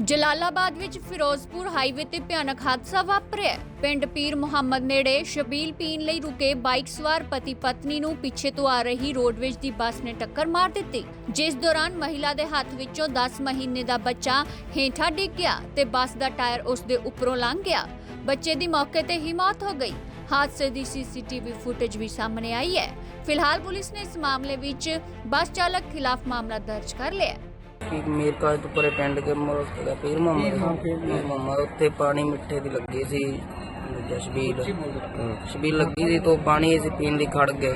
ਜਲਾਲਾਬਾਦ ਵਿੱਚ ਫਿਰੋਜ਼ਪੁਰ ਹਾਈਵੇ ਤੇ ਭਿਆਨਕ ਹਾਦਸਾ ਵਾਪਰਿਆ। ਪਿੰਡ ਪੀਰ ਮੁਹੰਮਦ ਨੇੜੇ ਸ਼ਬੀਲ ਪੀਣ ਲਈ ਰੁਕੇ ਬਾਈਕ ਸਵਾਰ ਪਤੀ ਪਤਨੀ ਨੂੰ ਪਿੱਛੇ ਤੋਂ ਆ ਰਹੀ ਰੋਡਵੇਜ ਦੀ ਬੱਸ ਨੇ ਟੱਕਰ ਮਾਰ ਦਿੱਤੀ। ਜਿਸ ਦੌਰਾਨ ਮਹਿਲਾ ਦੇ ਹੱਥ ਵਿੱਚੋਂ 10 ਮਹੀਨੇ ਦਾ ਬੱਚਾ ਹੇਠਾਂ ਡਿੱਗ ਗਿਆ ਤੇ ਬੱਸ ਦਾ ਟਾਇਰ ਉਸ ਦੇ ਉੱਪਰੋਂ ਲੰਘ ਗਿਆ। ਬੱਚੇ ਦੀ ਮੌਕੇ ਤੇ ਹੀ ਮੌਤ ਹੋ ਗਈ। ਹਾਦਸੇ ਦੀ ਸੀਸੀਟੀਵੀ ਫੁਟੇਜ ਵੀ ਸਾਹਮਣੇ ਆਈ ਹੈ। ਫਿਲਹਾਲ ਪੁਲਿਸ ਨੇ ਇਸ ਮਾਮਲੇ ਵਿੱਚ ਬੱਸ ਚਾਲਕ ਖਿਲਾਫ ਮਾਮਲਾ ਦਰਜ ਕਰ ਲਿਆ ਕਿ ਮੀਰ ਕਾਜ ਤੋਂ ਪਰੇ ਪਿੰਡ ਕੇ ਮੋੜ ਤੇ ਪੀਰ ਮੁਹੰਮਦ ਪੀਰ ਮੁਹੰਮਦ ਉੱਥੇ ਪਾਣੀ ਮਿੱਠੇ ਦੀ ਲੱਗੀ ਸੀ ਦੂਜਾ ਛਬੀਲ ਛਬੀਲ ਲੱਗੀ ਸੀ ਤੋਂ ਪਾਣੀ ਅਸੀਂ ਪੀਣ ਲਈ ਖੜ ਗਏ।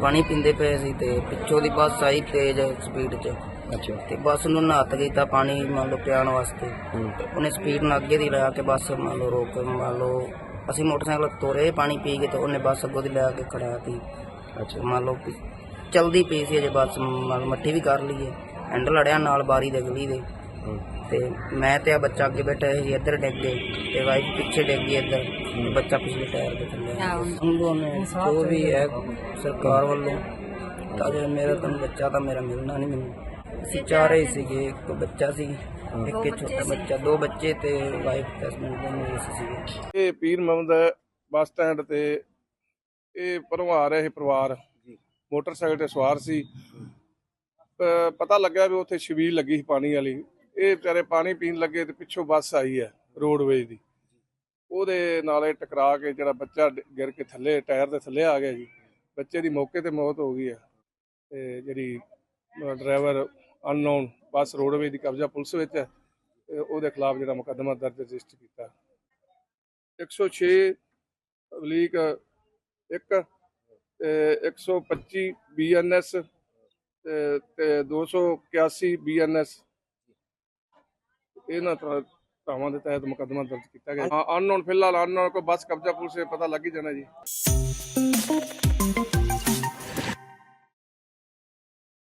ਪਾਣੀ ਪੀਂਦੇ ਪਏ ਸੀ ਤੇ ਪਿੱਛੋਂ ਦੀ ਬੱਸ ਆਈ ਤੇਜ਼ ਸਪੀਡ 'ਚ। ਅੱਛਾ। ਤੇ ਬੱਸ ਨੂੰ ਨਹਾਤ ਗਈ ਤਾਂ ਪਾਣੀ ਮੰਨ ਲਓ ਪਿਆਣ ਵਾਸਤੇ। ਉਹਨੇ ਸਪੀਡ ਨਾਲ ਅੱਗੇ ਦੀ ਲਿਆ ਕੇ ਬੱਸ ਮੰਨ ਲਓ ਰੋਕ ਕੇ ਮੰਨ ਲਓ ਅਸੀਂ ਮੋਟਰਸਾਈਕਲ ਤੋਰੇ ਪਾਣੀ ਪੀ ਕੇ ਤੇ ਉਹਨੇ ਬੱਸ ਅੱਗੋਂ ਦੀ ਲਿਆ ਕੇ ਖੜਾਤੀ ਅੱਛਾ। ਮੰਨ ਲਓ ਚਲਦੀ ਪਈ ਸੀ ਅਜੇ ਬੱਸ ਮੱਠੀ ਵੀ ਕਰ ਲਈਏ। ਐਂਡ ਲੜਿਆ ਨਾਲ ਬਾਰੀ ਦੇ ਗਲੀ ਦੇ ਹੂੰ। ਤੇ ਮੈਂ ਤੇ ਆ ਬੱਚਾ ਅੱਗੇ ਬੈਠਾ ਸੀ ਇੱਧਰ ਡਿੱਗ ਗਏ ਤੇ ਵਾਈਫ ਪਿੱਛੇ ਡਿੱਗ ਗਈ ਇੱਧਰ। ਤੇ ਬੱਚਾ ਪਿਛਲੇ ਟਾਇਰ ਤੇ ਥੱਲੇ ਸੰਗੋ ਨੇ ਜੋ ਵੀ ਹੈ ਸਰਕਾਰ ਵੱਲੋਂ ਤਾਂ ਜੇ ਮੇਰਾ ਤਾਂ ਬੱਚਾ ਤਾਂ ਮੇਰਾ ਮਿਲਣਾ ਨਹੀਂ ਮੈਨੂੰ। ਅਸੀਂ ਚਾਰੇ ਹੀ ਸੀਗੇ ਇੱਕ ਬੱਚਾ ਸੀ ਇੱਕ ਇਹ ਛੋਟਾ ਬੱਚਾ ਦੋ ਬੱਚੇ ਤੇ ਵਾਈਫ ਤੇ ਹਸਬੰਦ ਦੋਨੋਂ ਹੀ ਸੀਗੇ। ਇਹ ਪੀਰ ਮੁਹੰਮਦ ਬੱਸ ਸਟੈਂਡ ਤੇ। ਇਹ ਪਰੋਂ ਆ ਰਿਹਾ ਸੀ ਪਰਿਵਾਰ ਮੋਟਰਸਾਈਕਲ ਤੇ ਸਵਾਰ ਸੀ। ਪਤਾ ਲੱਗਿਆ ਵੀ ਉੱਥੇ ਛਬੀਲ ਲੱਗੀ ਸੀ ਪਾਣੀ ਵਾਲੀ। ਇਹ ਵਿਚਾਰੇ ਪਾਣੀ ਪੀਣ ਲੱਗੇ ਤੇ ਪਿੱਛੋਂ ਬੱਸ ਆਈ ਹੈ ਰੋਡਵੇਜ ਦੀ। ਉਹਦੇ ਨਾਲ ਇਹ ਟਕਰਾ ਕੇ ਜਿਹੜਾ ਬੱਚਾ ਗਿਰ ਕੇ ਥੱਲੇ, ਟਾਇਰ ਦੇ ਥੱਲੇ ਆ ਗਿਆ ਜੀ। ਬੱਚੇ ਦੀ ਮੌਕੇ ਤੇ ਮੌਤ ਹੋ ਗਈ ਹੈ। ਤੇ ਜਿਹੜੀ ਡਰਾਈਵਰ ਅਨਨੋਨ ਬੱਸ ਰੋਡਵੇਜ ਦੀ ਕਬਜ਼ਾ ਪੁਲਿਸ ਵਿੱਚ ਹੈ। ਉਹਦੇ ਖਿਲਾਫ ਜਿਹੜਾ ਮੁਕੱਦਮਾ ਦਰਜ ਰਜਿਸਟਰ ਕੀਤਾ। 106 ਅਬਲੀਕ 1 ਤੇ 125 ਬੀਐਨਐਸ ਤੇ ਤੇ 281 ਬੀਐਨਐਸ ਇਹਨਾਂ ਤਰ੍ਹਾਂ ਧਾਵਾਂ ਦੇ ਤਹਿਤ ਮੁਕੱਦਮਾ ਦਰਜ ਕੀਤਾ ਗਿਆ। ਹਾਂ, ਅਨਨੋਨ, ਫਿਲਹਾਲ ਅਨਨੋਨ ਕੋ ਬੱਸ ਕਬਜ਼ਾ ਪੁਲਿਸ ਪਤਾ ਲੱਗ ਹੀ ਜਾਣਾ ਜੀ।